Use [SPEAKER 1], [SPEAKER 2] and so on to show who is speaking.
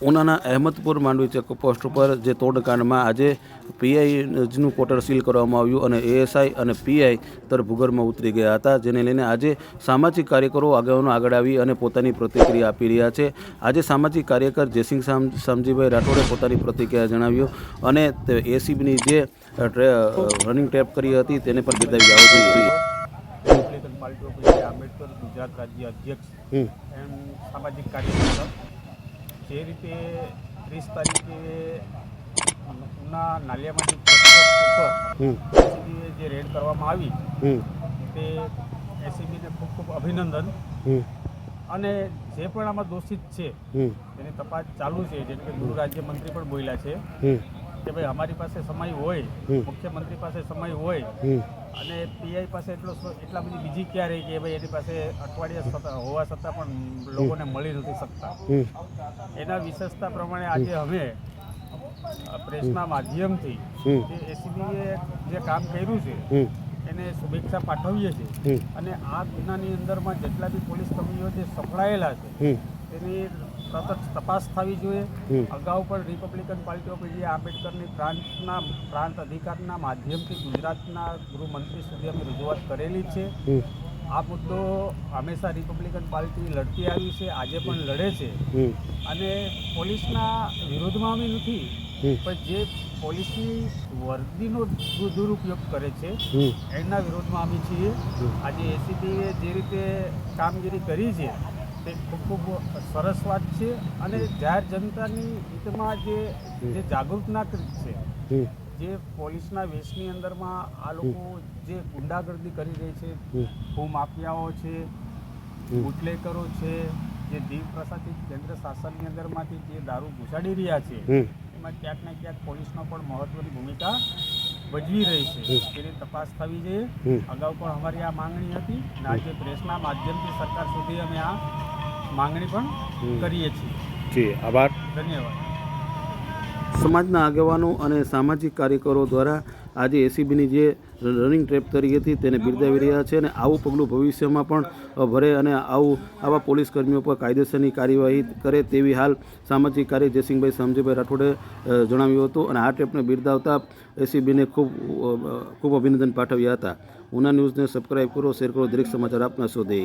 [SPEAKER 1] ઉનાના Ahmedpur Mandvi checkpost ઉપર જે તોડકાંડમાં આજે પીઆઈનું કોટર સીલ કરવામાં આવ્યું અને એએસઆઈ અને પીઆઈ તર ભૂગર્ભમાં ઉતરી ગયા હતા. જેને લઈને આજે સામાજિક કાર્યકરો આગેવાનો આગળ આવી અને પોતાની પ્રતિક્રિયા આપી રહ્યા છે. આજે સામાજિક કાર્યકર જયસિંહ સામ સામજીભાઈ રાઠોડે પોતાની પ્રતિક્રિયા જણાવ્યું અને તે એસીબીની જે રનિંગ ટેપ કરી હતી તેને પણ બિરદાવી
[SPEAKER 2] ઓફ ઇન્ડિયા આંબેડકર ગુજરાત રાજ્ય અધ્યક્ષ એમ સામાજિક કાર્યકર્તા જે રીતે ત્રીસ તારીખે ઉના નાલિયામાંથી જે રેડ કરવામાં આવી તે એસીબીને ખૂબ ખૂબ અભિનંદન. અને જે પણ આમાં દોષિત છે તેની તપાસ ચાલુ છે જેમ કે ગૃહ રાજ્યમંત્રી પણ બોલ્યા છે. કે ભાઈ અમારી પાસે સમય હોય મુખ્યમંત્રી પાસે સમય હોય અને પીઆઈ પાસે એટલો એટલા બધી બીજી ક્યાં રહી કે ભાઈ એની પાસે અઠવાડિયા હોવા છતાં પણ લોકોને મળી નથી શકતા. એના વિશેષતા પ્રમાણે આજે હવે પ્રેસના માધ્યમથી જે એસીબીએ જે કામ કર્યું છે એને શુભેચ્છા પાઠવીએ છીએ. અને આ ગુનાની અંદરમાં જેટલા બી પોલીસ કર્મીઓ જે સંકળાયેલા છે તેની સતત તપાસ થવી જોઈએ. અગાઉ પણ રિપબ્લિકન પાર્ટી ઓફ ઇન્ડિયા આંબેડકરની પ્રાંતના પ્રાંત અધિકારના માધ્યમથી ગુજરાતના ગૃહમંત્રી સુધી અમે રજૂઆત કરેલી છે. આ મુદ્દો હંમેશા રિપબ્લિકન પાર્ટી લડતી આવી છે આજે પણ લડે છે. અને પોલીસના વિરોધમાં અમે નથી પણ જે પોલીસની વર્દીનો દુરુપયોગ કરે છે એના વિરોધમાં અમે છીએ. આજે એસીબીએ જે રીતે કામગીરી કરી છે તે ખૂબ ખૂબ સરસ વાત છે. અને જાહેર જનતાની હિતમાં જે જે જાગૃત નાગરિક છે જે પોલીસના વેશની અંદરમાં આ લોકો જે ગુંડાગર્દી કરી રહી છે ભૂમાફિયાઓ છે બુટલેકરો છે જે દીવ પ્રશાસિત કેન્દ્ર શાસનની અંદરમાંથી જે દારૂ ઘુસાડી રહ્યા છે એમાં ક્યાંક ને ક્યાંક પોલીસનો પણ મહત્વની ભૂમિકા ભજવી રહી છે. તેની તપાસ થવી જોઈએ. અગાઉ પણ અમારી આ માંગણી હતી અને આજે પ્રેસના માધ્યમથી સરકાર સુધી અમે આ માંગણી પણ કરીએ છીએ.
[SPEAKER 1] જી આભાર.
[SPEAKER 2] ધન્યવાદ.
[SPEAKER 1] સમાજના આગેવાનો અને સામાજિક કાર્યકરો દ્વારા આજે એસીબીની જે રનિંગ ટ્રેપ કરી હતી તેને બિરદાવી રહ્યા છે અને આવું પગલું ભવિષ્યમાં પણ ભરે અને આવું, આવા પોલીસ કર્મીઓ પર કાયદેસરની કાર્યવાહી કરે તેવી હાલ સામાજિક કાર્ય જયસિંહભાઈ સામજીભાઈ રાઠોડે જણાવ્યું હતું અને આ ટ્રેપને બિરદાવતા એસીબીને ખૂબ ખૂબ અભિનંદન પાઠવ્યા હતા. ઉના ન્યૂઝને સબસ્ક્રાઈબ કરો શેર કરો, દરેક સમાચાર આપના શોધે